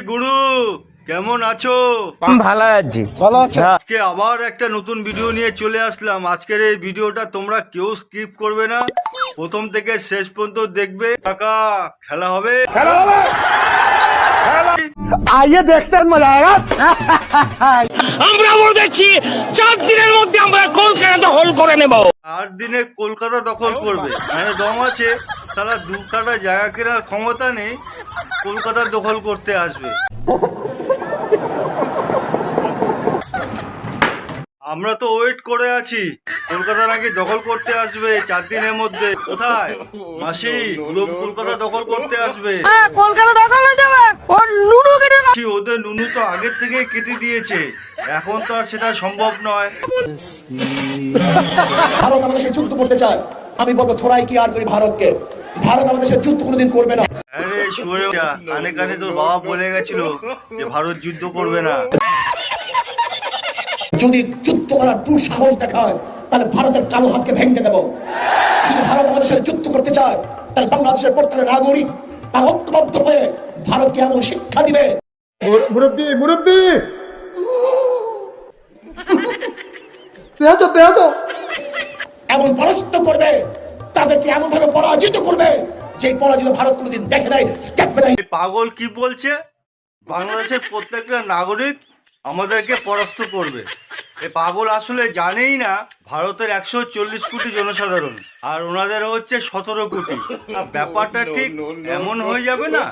গুরু কেমন আছো? ভালো আছি। ভালো আজকে আবার একটা নতুন ভিডিও নিয়ে চলে আসলাম। আজকের এই ভিডিওটা তোমরা কেউ স্কিপ করবে না। প্রথম থেকে শেষ পর্যন্ত দেখবে। কাকা খেলা হবে? খেলা হবে! হ্যাঁ? আমরা চার দিনের মধ্যে আমরা কলকাতা করে নেব? আট দিনে কলকাতা দখল করবে। মানে দম আছে তারা দু কাটা জায়গা কেনার ক্ষমতা নেই কলকাতা দখল করতে আসবে। আমরা তো ওয়েট করে আছি। কলকাতা নাকি দখল করতে আসবে চার দিনের মধ্যে। কোথায়? মাসি পুরো কলকাতা দখল করতে আসবে। কলকাতা দখল হয়ে যাবে। ওর লুডো কেটে ওদের নুনু তো আগের থেকে কেটে দিয়েছে। এখন তো আর সেটা সম্ভব নয়। ভারত আমাদের সাথে যুদ্ধ করতে চায়। আমি বলব থোড়াই কি আর করি ভারতকে। ভারত আমাদের সাথে যুদ্ধ কোনোদিন করবে না। আরে শুয়ে কানে কানে তোর বাবা বলে গেছিল যে ভারত যুদ্ধ করবে না। যদি যুদ্ধ করার দুঃসাহস দেখায় তাহলে ভারতের কালো হাতকে ভেঙে দেব। যদি ভারত আমাদের সাথে যুদ্ধ করতে চায় তাহলে বাংলাদেশের প্রত্যেক নাগরিক তার ঐক্যবদ্ধ হয়ে ভারতকে এমন শিক্ষা দিবে। মুরব্বী মুরব্বী! এমন পরাস্ত করবে তাদেরকে এমন ভাবে পরাজিত করবে যে পরাজিত ভারত কোনোদিন দেখে নাই দেখবে না এই পাগল কি বলছে? বাংলাদেশের প্রত্যেকটা নাগরিক আমাদেরকে পরাস্ত করবে। এ পাগল আসলে জানেই না ভারতের একশো চল্লিশ কোটি জনসাধারণ আর ওনাদের হচ্ছে সতেরো কোটি। আর ব্যাপারটা ঠিক এমন হয়ে যাবে না?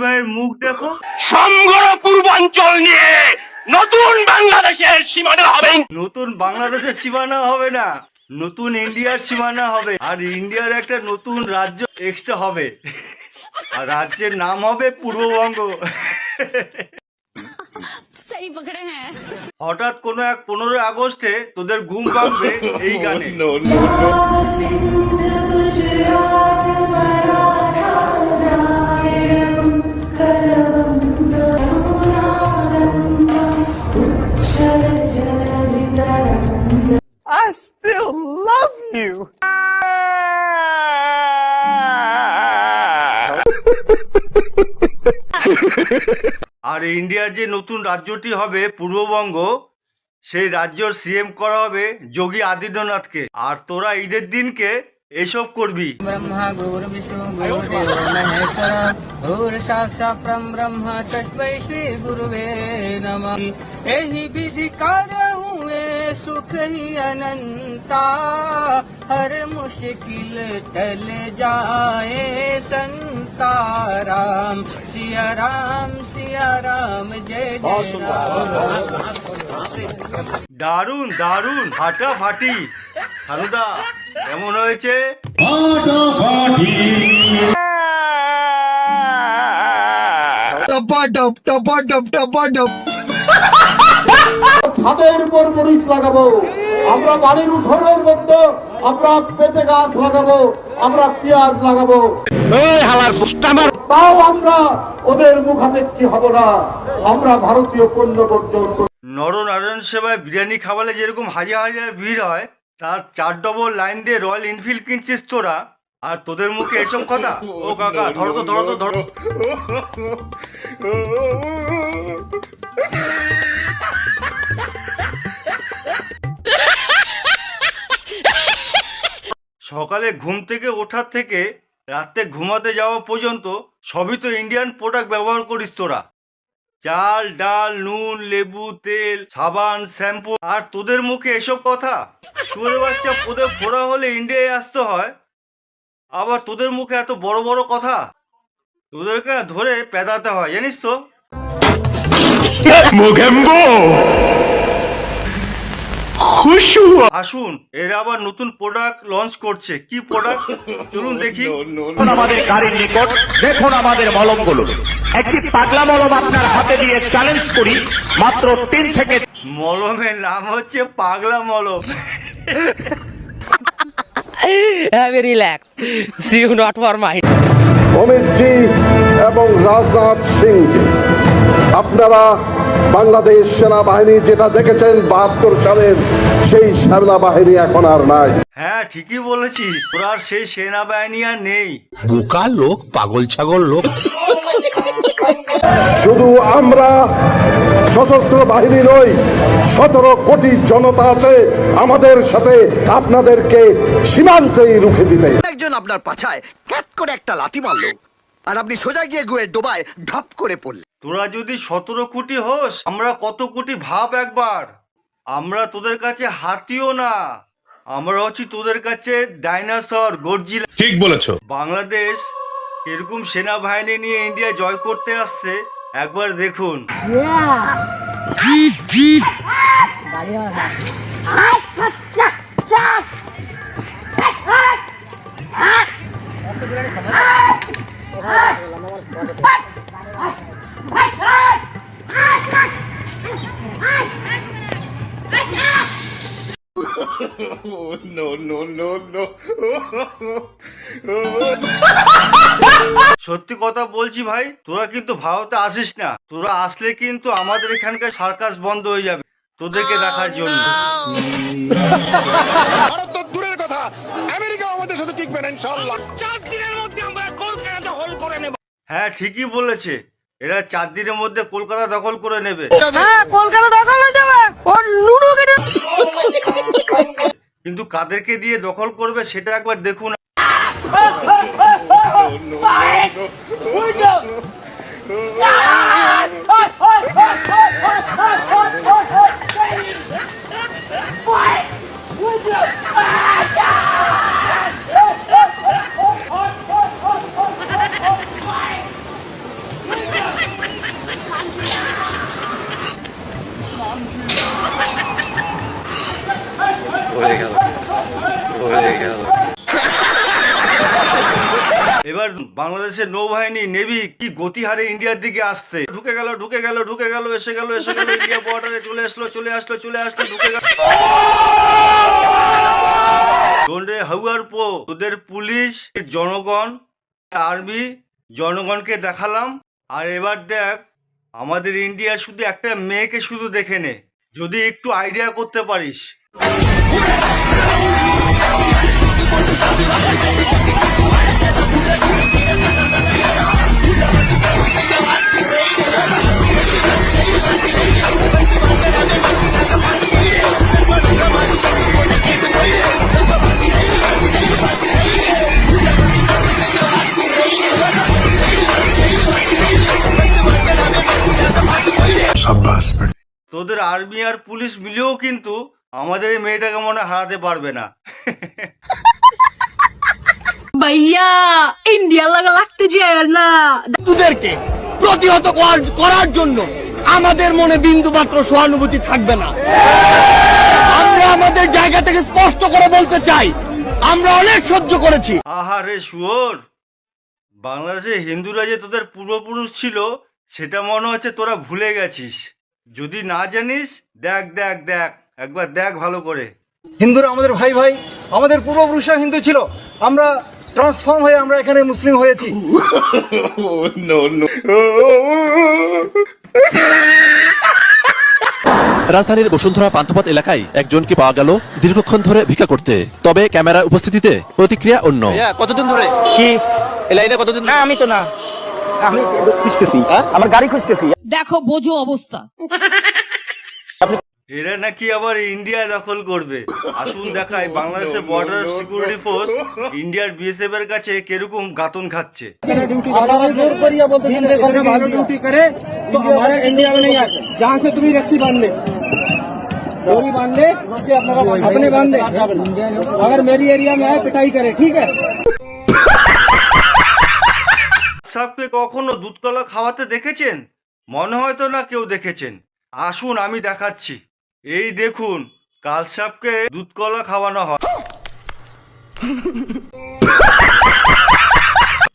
ভাইয়ের মুখ দেখো। সমগ্র পূর্বাঞ্চল নিয়ে নতুন বাংলাদেশের সীমানা হবে। নতুন বাংলাদেশের সীমানা হবে না নতুন ইন্ডিয়ার সীমানা হবে আর ইন্ডিয়ার একটা নতুন রাজ্য এক্সট্রা হবে। আর রাজ্যের নাম হবে পূর্ববঙ্গ। হ্যাঁ। হঠাৎ কোনো এক পনেরোই আগস্টে তোদের ঘুম ভাঙবে এই গানে। I still love you. আর ইন্ডিয়ার যে নতুন রাজ্যটি হবে পূর্ববঙ্গ সেই রাজ্যর সিএম করা হবে যোগী আদিত্যনাথকে। আর তোরা ঈদের দিনকে এসব করবি। ব্রহ্মা सुख ही अनंता हर मुश्किल टल जाए संता राम सिया राम सिया राम जय जय राम দারুন দারুন ফাটাফাটি সানুদা কেমন হয়েছে ছাদের উপর মরিচ লাগাবো। আমরা বাড়ির উঠোনের মধ্যে আমরা পেঁপে গাছ লাগাবো আমরা পেঁয়াজ লাগাবো। তাও আমরা ওদের মুখাপেক্ষি হব না। আমরা ভারতীয় পণ্য বর্জন। নরনারায়ণ সেবায় বিরিয়ানি খাওয়ালে যেরকম হাজার হাজার ভিড় হয় তার চার ডবল লাইন দিয়ে রয়্যাল এনফিল্ড কিনছিস তোরা। আর তোদের মুখে এসব কথা? ও কাকা, ধরো তো ধরো তো, ধরো সকালে ঘুম থেকে ওঠার থেকে রাতে ঘুমাতে যাওয়া পর্যন্ত সবই তো ইন্ডিয়ান প্রোডাক্ট ব্যবহার করিস তোরা। চাল, ডাল, নুন, লেবু, তেল, সাবান, শ্যাম্পু, আর তোদের মুখে এসব কথা? শুয়ে বাচ্চা পোদে ফোড়া হলে ইন্ডিয়ায় আসতে হয়? আবার তোদের মুখে এত বড় বড় কথা? তোদেরকে ধরে পেদাতে হয় জানিস তো? আসুন এরা আবার নতুন প্রোডাক্ট লঞ্চ করছে। কি প্রোডাক্ট চলুন দেখি। আমাদের গাড়ির নিকট দেখুন আমাদের মলমগুলো একটি পাগলা মলম আপনার হাতে দিয়ে চ্যালেঞ্জ করি মাত্র তিন থেকে মলমের নাম হচ্ছে পাগলা মলম। A relax see you not for mind Amit ji এবং রাজনাথ সিং আপনারা বাংলাদেশ সেনাবাহিনী যেটা দেখেছেন বাহাত্তর সালের সেই সেনাবাহিনী এখন আর নাই। হ্যাঁ ঠিকই বলেছিস। তোর আর সেই সেনাবাহিনী আর নেই। বোকা লোক পাগল ছাগল লোক। শুধু আমরা সশস্ত্র বাহিনী নই সতেরো কোটি জনতা আছে আমাদের সাথে আপনাদেরকে সীমান্তেই রুখে দিতে। একজন আপনার পাছায় ক্যাট করে একটা লাথি মারলো। আর আপনি সোজা গিয়ে গুয়ে ডোবায় ঢপ করে পড়লেন। তোরা যদি সতেরো কোটি হোস আমরা কত কোটি ভাব একবার? আমরা তোদের কাছে হাতিও না। আমরা হচ্ছি তোদের কাছে ডাইনোসর গর্জিলা। ঠিক বলেছ। বাংলাদেশ এরকম সেনাবাহিনী নিয়ে ইন্ডিয়া জয় করতে আসছে একবার দেখুন। সত্যি কথা বলছি ভাই তোরা কিন্তু ভারতে আসিস না। তোরা আসলে কিন্তু আমাদের এখানকার সার্কাস বন্ধ হয়ে যাবে তোদেরকে দেখার জন্য। ভারত তো দূরের কথা আমেরিকা আমাদের সাথে টিকবে না ইনশাআল্লাহ। চার দিনের মধ্যে আমরা হ্যাঁ ঠিকই বলেছে এরা চার দিনের মধ্যে কলকাতা দখল করে নেবে হ্যাঁ কলকাতা দখল হয়ে যাবে ওর লুডো কেটে কিন্তু কাদেরকে দিয়ে দখল করবে সেটা একবার দেখুন এবার বাংলাদেশের নৌবাহিনী, নেভি, কি গতি হারে ইন্ডিয়ার দিকে আসছে? ঢুকে গেল ঢুকে গেল ঢুকে গেল, এসে গেল এসে গেল, ইন্ডিয়া বর্ডারে চলে আসলো চলে আসলো চলে আসলো, ঢুকে গেল। ডোন্টে হাউয়ার পো, তোদের পুলিশ, জনগণ, আর্মি, জনগণকে দেখালাম। আর এবার দেখ, আমাদের ইন্ডিয়া শুধু একটা মেয়েকে শুধু দেখে নে। যদি একটু আইডিয়া করতে পারিস। তোদের আর্মি আর পুলিশ মিলেও কিন্তু আমাদের এই মেয়েটাকে মনে হারাতে পারবে না। ভাইয়া ইন্ডিয়া লাগা লাগতে যায় না। হিন্দুদেরকে প্রতিহত করার- করার জন্য আমাদের মনে বিন্দু মাত্র সহানুভূতি থাকবে না। আমরা আমাদের জায়গা থেকে স্পষ্ট করে বলতে চাই আমরা অনেক সহ্য করেছি। আহারে শুয়োর বাংলাদেশে হিন্দুরা যে তোদের পূর্বপুরুষ ছিল সেটা মনে হচ্ছে তোরা ভুলে গেছিস। যদি না জানিস দেখ দেখ দেখ একবার দেখ ভালো করে। হিন্দুরা আমাদের ভাই ভাই আমাদের পূর্বপুরুষরা হিন্দু ছিল আমরা ট্রান্সফর্ম হয়ে আমরা এখানে মুসলিম হয়েছি। রাজধানীর বসুন্ধরা পান্থপথ এলাকায় একজনকে পাওয়া গেল দীর্ঘক্ষণ ধরে ভিক্ষা করতে? তবে ক্যামেরার উপস্থিতিতে প্রতিক্রিয়া অন্য। কতদিন ধরে? কি? লাইনে কতদিন না আমি তো না। আমি খুঁজতেছি। আমার গাড়ি খুঁজতেছি। দেখো বোঝো অবস্থা। এরা নাকি আবার ইন্ডিয়া দখল করবে আসুন দেখায় বাংলাদেশের বর্ডার সিকিউরিটি ফোর্স ইন্ডিয়ার বিএসএফ এর কাছে কিরকম গাতন খাচ্ছে আপনারা জোর করিয়া বলতেছেন যে এখানে ভালো ডিউটি করে तो हमारे इंडिया में नहीं आए जहाँ से तुम्हें रस्सी बांध ले डोरी बांध ले रस्सी अपना अपने बांध ले अगर मेरी एरिया में आए पिटाई करे ठीक है সাপকে কখনো দুধ কলা খাওয়াতে দেখেছেন মনে হয় তো না কেউ দেখেছেন আসুন আমি দেখাচ্ছি এই দেখুন কাল সাপকে দুধ কলা খাওয়ানো হয়।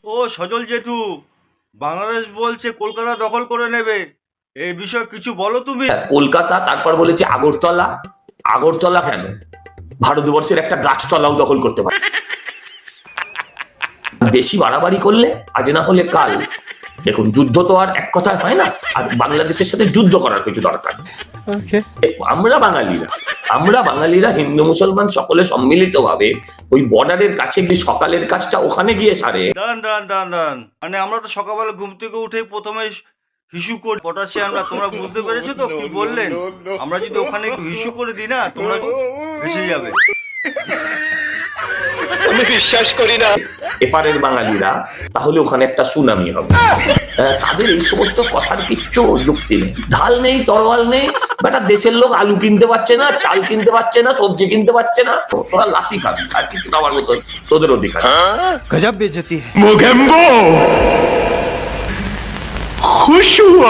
ও সজল জেঠু, বাংলাদেশ বলছে কলকাতা দখল করে নেবে। এই বিষয়ে কিছু বলো তুমি। কলকাতা, তারপর বলেছে আগরতলা। আগরতলা কেন? ভারতবর্ষের একটা গাছতলাও দখল করতে পারে। বেশি বাড়াবাড়ি করলে আজ না হলে কাল দেখুন যুদ্ধ তো আর এক কথায় হয় না। আর বাংলাদেশের সাথে যুদ্ধ করার কিছু দরকার। আমরা বাঙালিরা আমরা বাঙালিরা হিন্দু মুসলমান সকলে সম্মিলিতভাবে ওই বর্ডারের কাছে গিয়ে সকালের কাজটা ওখানে গিয়ে সারে। দাঁড়ান দাঁড়ান মানে আমরা তো সকালবেলা ঘুম থেকে উঠে প্রথমে হিসু করি। পটাশিয়ামরা তোমরা বুঝতে পেরেছ তো কি বললেন? আমরা যদি ওখানে একটু হিসু করে দিই না তোমরা ভেসে যাবে। এপারের বাঙালিরা তাহলে ওখানে একটা সুনামি হবে। তাদের এই সমস্ত কথার কিচ্ছু যুক্তি নেই। ঢাল নেই তরোয়াল নেই। বেটা দেশের লোক আলু কিনতে পারছে না চাল কিনতে পারছে না সবজি কিনতে পারছে না। তোরা লাতি খাবি আর কিছু খাবার মতো তোদের অধিকার। মোগেম্বো খুশ হুয়া।